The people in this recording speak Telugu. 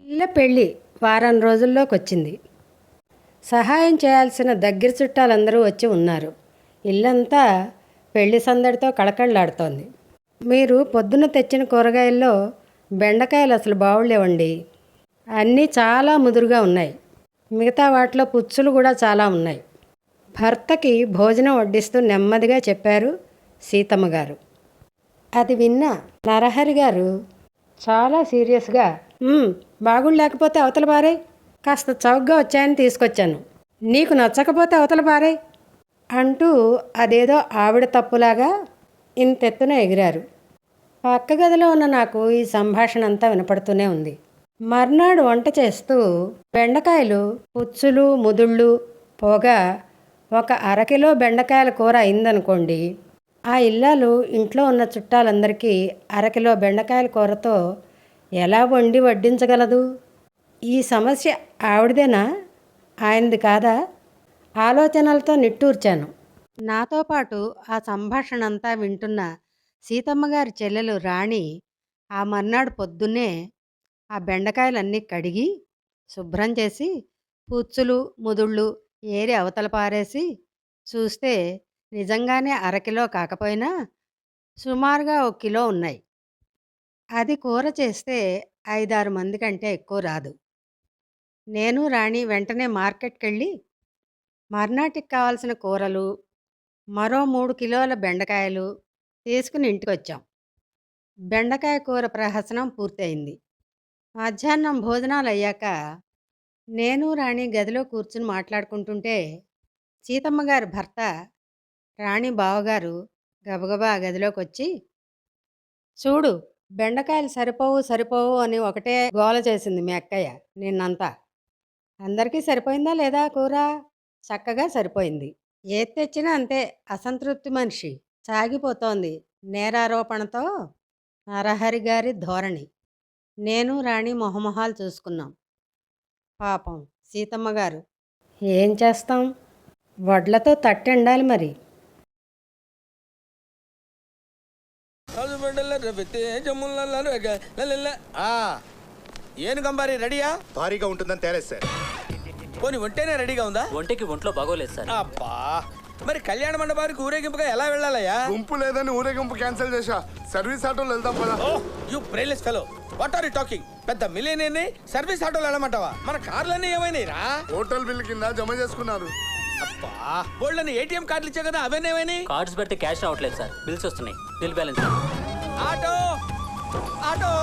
పిల్ల పెళ్ళి వారం రోజుల్లోకి వచ్చింది సహాయం చేయాల్సిన దగ్గర చుట్టాలందరూ వచ్చి ఉన్నారు. ఇల్లంతా పెళ్ళి సందడితో కళకళలాడుతోంది. మీరు పొద్దున తెచ్చిన కూరగాయల్లో బెండకాయలు అసలు బావులేవండి అన్నీ చాలా ముదురుగా ఉన్నాయి. మిగతా వాటిలో పుచ్చులు కూడా చాలా ఉన్నాయి. భర్తకి భోజనం వడ్డిస్తూ నెమ్మదిగా చెప్పారు సీతమ్మ గారు. అది విన్న నరహరి గారు చాలా సీరియస్గా బాగుండలేకపోతే బాగుండు లేకపోతే అవతల బారే కాస్త చౌకగా వచ్చాయని తీసుకొచ్చాను. నీకు నచ్చకపోతే అవతల బారే అంటూ అదేదో ఆవిడ తప్పులాగా ఇంతెత్తున ఎగిరారు. పక్క గదిలో ఉన్న నాకు ఈ సంభాషణ అంతా వినపడుతూనే ఉంది. మర్నాడు వంట చేస్తూ బెండకాయలు పుచ్చులు ముదుళ్ళు పోగా ఒక అరకిలో బెండకాయల కూర అయిందనుకోండి ఆ ఇల్లాలు ఇంట్లో ఉన్న చుట్టాలందరికీ అరకిలో బెండకాయల కూరతో ఎలా వండి వడ్డించగలదు? ఈ సమస్య ఆవిడదేనా? ఆయనది కాదా? ఆలోచనలతో నిట్టూర్చాను. నాతో పాటు ఆ సంభాషణ అంతా వింటున్న సీతమ్మ గారి చెల్లెలు రాణి ఆ మర్నాడు పొద్దున్నే ఆ బెండకాయలన్నీ కడిగి శుభ్రం చేసి పుచ్చులు ముదుళ్ళు ఏరి అవతల పారేసి చూస్తే నిజంగానే అరకిలో కాకపోయినా సుమారుగా ఒక కిలో ఉన్నాయి. అది కూర చేస్తే ఐదారు మంది కంటే ఎక్కువ రాదు. నేను రాణి వెంటనే మార్కెట్కి వెళ్ళి మర్నాటికి కావాల్సిన కూరలు మరో మూడు కిలోల బెండకాయలు తీసుకుని ఇంటికి వచ్చాం బెండకాయ కూర ప్రహసనం పూర్తయింది. మధ్యాహ్నం భోజనాలు అయ్యాక నేను రాణి గదిలో కూర్చుని మాట్లాడుకుంటుంటే సీతమ్మ గారి భర్త రాణి బావగారు గబగబా గదిలోకి వచ్చి చూడు బెండకాయలు సరిపోవు సరిపోవు అని ఒకటే గోల చేసింది మీ అక్కయ్య నిన్నంతా. అందరికీ సరిపోయిందా లేదా కూర? చక్కగా సరిపోయింది. ఏది తెచ్చినా అంతే. అసంతృప్తి మనిషి. సాగిపోతోంది నేరారోపణతో నరహరి గారి ధోరణి. నేను రాణి మొహమొహాలు చూసుకున్నాం. పాపం సీతమ్మ గారు ఏం చేస్తాం? వడ్లతో తట్టెండాలి మరి. ఏను గంబారి రెడీయా? భారీగా ఉంటుందని తేలేదు సార్. పోనీ ఒంటేనే రెడీగా ఉందా? ఒంటికి ఒంట్లో బాగోలేదు సార్. అబ్బా మరి కళ్యాణ మండపానికి ఊరేగింపుగా ఎలా వెళ్ళాలయ్యా? గుంపు లేదని ఊరేగింపు క్యాన్సిల్ చేశా. సర్వీస్ ఆటోలో వెళ్దాం పదా. ఓ you brainless fellow. What are you talking పెద్ద మిలియనీర్ని సర్వీస్ ఆటోలో వెళ్ళమంటావా? మన కార్లన్నీ ఏమైనాయి రా హోటల్ బిల్ కింద జమ చేసుకున్నారు. అబ్బా బోల్డని ఏటీఎం కార్డులు ఇచ్చా కదా అవన్నీ ఏమైనాయి కార్డ్స్ పెడితే క్యాష్ రావట్లేదు సార్. బిల్స్ వస్తున్నాయి. Bill balance. Auto auto